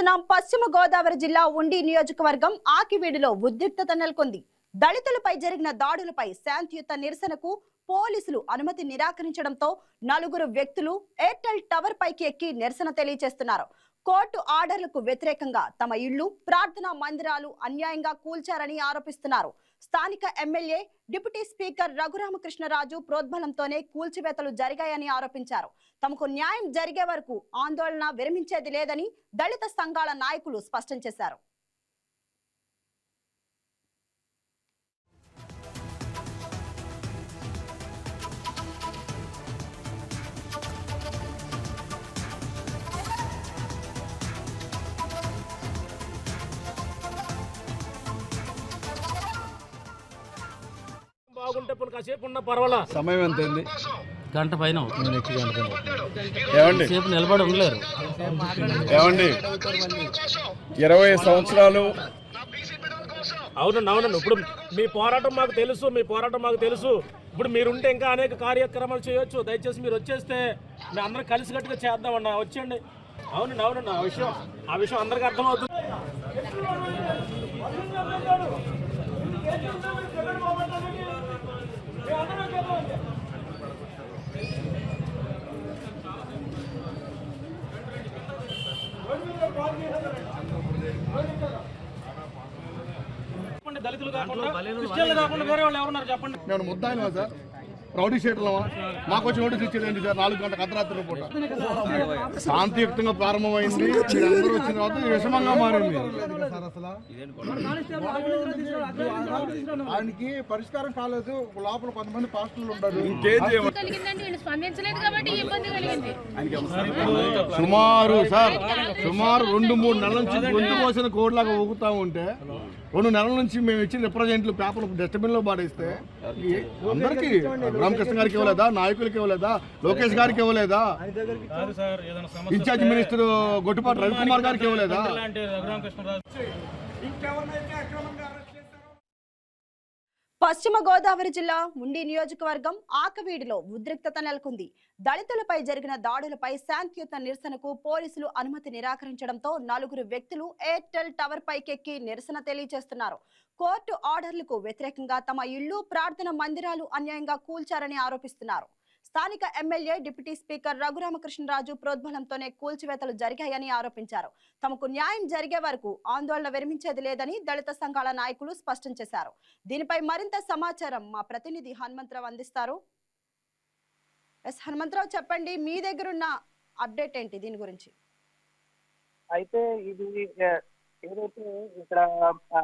చూస్తున్నాం పశ్చిమ గోదావరి జిల్లా ఉండి నియోజకవర్గం ఆకివీడిలో ఉద్రిక్తత నెలకొంది. దళితులపై జరిగిన దాడులపై శాంతియుత నిరసనకు పోలీసులు అనుమతి నిరాకరించడంతో నలుగురు వ్యక్తులు ఎయిర్టెల్ టవర్ పైకి ఎక్కి నిరసన తెలియజేస్తున్నారు. కోర్టు ఆర్డర్లకు వ్యతిరేకంగా తమ ఇళ్ళు ప్రార్థనా మందిరాలు అన్యాయంగా కూల్చారని ఆరోపిస్తున్నారు. స్థానిక ఎమ్మెల్యే డిప్యూటీ స్పీకర్ రఘురామకృష్ణరాజు ప్రోద్బలంతోనే కూల్చివేతలు జరిగాయని ఆరోపించారు. తమకు న్యాయం జరిగే వరకు ఆందోళన విరమించేది లేదని దళిత సంఘాల నాయకులు స్పష్టం చేశారు. బాగుంటే కాసేపు ఉన్న పర్వాలా? సమయం ఎంత అయింది? గంట పైన అవుతుంది. ఏమండి? సేపు నిలబడి ఉండలేరు. ఏమండి? ఇరవై సంవత్సరాలు అవునండి అవునండి. ఇప్పుడు మీ పోరాటం మాకు తెలుసు మీ పోరాటం మాకు తెలుసు. ఇప్పుడు మీరుంటే ఇంకా అనేక కార్యక్రమాలు చేయొచ్చు. దయచేసి మీరు వచ్చేస్తే మేము అందరం కలిసికట్టుగా చేద్దామన్న. వచ్చేయండి. అవునండి అవునండి. ఆ విషయం ఆ విషయం అందరికీ అర్థమవుతుంది చెప్పండి దళితులు కాకుండా క్రిస్టియన్లు కాకుండా వేరే వాళ్ళు ఎవరున్నారు చెప్పండి? నేను ముద్దాయినా సార్? రౌడీ షీట్లమా మాకు వచ్చి నోటీస్ ఇచ్చేదండి సార్? నాలుగు గంటల అర్ధరాత్రి పూట. శాంతియుక్తంగా ప్రారంభమైంది. మీరందరూ వచ్చిన తర్వాత విషమంగా మారింది. ఆయనకి పరిష్కారం కాలేదు. లోపల కొంతమంది పాస్టర్లు ఉంటారు ఇంకేం చేయమంటారు? కలిగిందండి. వీళ్ళు స్పందించలేదు కాబట్టి ఈ ఇబ్బంది కలిగింది. సుమారు సార్ సుమారు రెండు మూడు నెలల నుంచి గొంతు కోసిన కోడ్లాగా ఊగుతా ఉంటే రెండు నెలల నుంచి మేము ఇచ్చిన రిప్రజెంట్లు పేపర్ డస్ట్బిన్లో పాడేస్తే అందరికీ రామకృష్ణ గారికి ఇవ్వలేదా? నాయకులకి ఇవ్వలేదా? లోకేష్ గారికి ఇవ్వలేదా? ఇన్ఛార్జ్ మినిస్టర్ గొట్టుపాటి రవికుమార్ గారికి ఇవ్వలేదా? పశ్చిమ గోదావరి జిల్లా ఉండి నియోజకవర్గం ఆకవీడిలో ఉద్రిక్తత నెలకొంది. దళితులపై జరిగిన దాడులపై శాంతియుత నిరసనకు పోలీసులు అనుమతి నిరాకరించడంతో నలుగురు వ్యక్తులు ఎయిర్టెల్ టవర్ పైకెక్కి నిరసన తెలియజేస్తున్నారు. కోర్టు ఆర్డర్లకు వ్యతిరేకంగా తమ ఇళ్ళు ప్రార్థన మందిరాలు అన్యాయంగా కూల్చారని ఆరోపిస్తున్నారు. స్థానిక ఎమ్మెల్యే డిప్యూటీ స్పీకర్ రఘురామకృష్ణరాజు ప్రోద్బలంతోనే కూల్చివేతలు జరిగాయని ఆరోపించారు. తమకు న్యాయం జరిగే వరకు ఆందోళన విరమించేది లేదని దళిత సంఘాల నాయకులు స్పష్టం చేశారు. దీనిపై మరింత సమాచారం మా ప్రతినిధి హనుమంతరావు అందిస్తారు. ఎస్ హనుమంతరావు చెప్పండి మీ దగ్గరున్న అప్డేట్ ఏంటి దీని గురించి? అయితే ఇది ఏదైతే ఇక్కడ ఆ,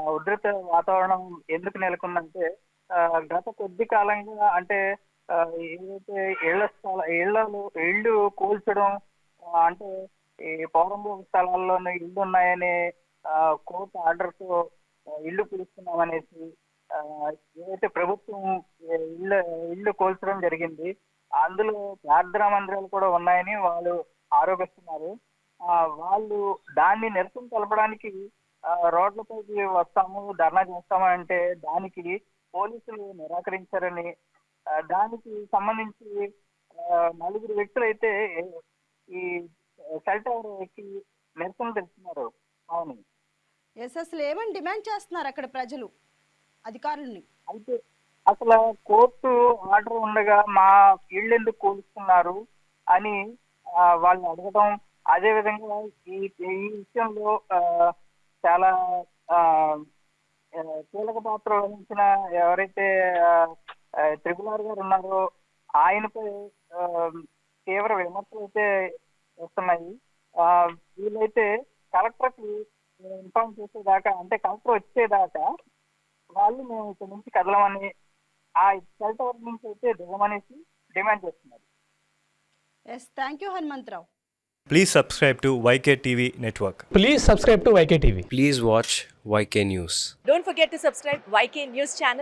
వాతావరణం ఎందుకు నెలకొందంటే గత కొద్ది కాలంగా అంటే ఏదైతే ఇళ్ళ స్థల ఇళ్ళలో ఇళ్ళు కూల్చడం అంటే ఈ పౌరంభూమి స్థలాల్లోనే ఇళ్ళు ఉన్నాయని కోర్టు ఆర్డర్తో ఇల్లు కూలుస్తున్నామనేసి ఏదైతే ప్రభుత్వం ఇల్లు ఇల్లు కోల్చడం జరిగింది అందులో ప్రార్థనా మందిరాలు కూడా ఉన్నాయని వాళ్ళు ఆరోపిస్తున్నారు. వాళ్ళు దాన్ని నిరసన తెలపడానికి రోడ్లపైకి వస్తాము ధర్నా చేస్తాము అంటే దానికి పోలీసులు నిరాకరించారని దానికి సంబంధించి నలుగురు వ్యక్తులు అయితే ఈ సెల్ టవర్ ఎక్కి నిరసన తెలుస్తున్నారు అవును. ఎస్ అసలు ఏమని డిమాండ్ చేస్తున్నారు అక్కడ ప్రజలు అధికారులని? అయితే అసలు కోర్టు ఆర్డర్ ఉండగా మా ఇళ్ళు ఎందుకు కూలుస్తున్నారు అని వాళ్ళు అడగడం అదే విధంగా ఈ ఈ విషయంలో చాలా కీలక పాత్ర వహించిన ఎవరైతే త్రిపుల్ ఆర్ గారు ఉన్నారో ఆయనపై తీవ్ర విమర్శలు అయితే వస్తున్నాయి ఆ, వీళ్ళైతే కలెక్టర్కి ఇన్ఫార్మ్ చేసేదాకా అంటే కలెక్టర్ వచ్చేదాకా వాళ్ళు మేము ఇక్కడ నుంచి కదలమని ఆ సెల్ టవర్ నుంచి అయితే దిగమనేసి డిమాండ్ చేస్తున్నారు yes thank you Hanumantharao Please subscribe to YK TV Network. Please subscribe to YK TV. Please watch YK News. Don't forget to subscribe YK News channel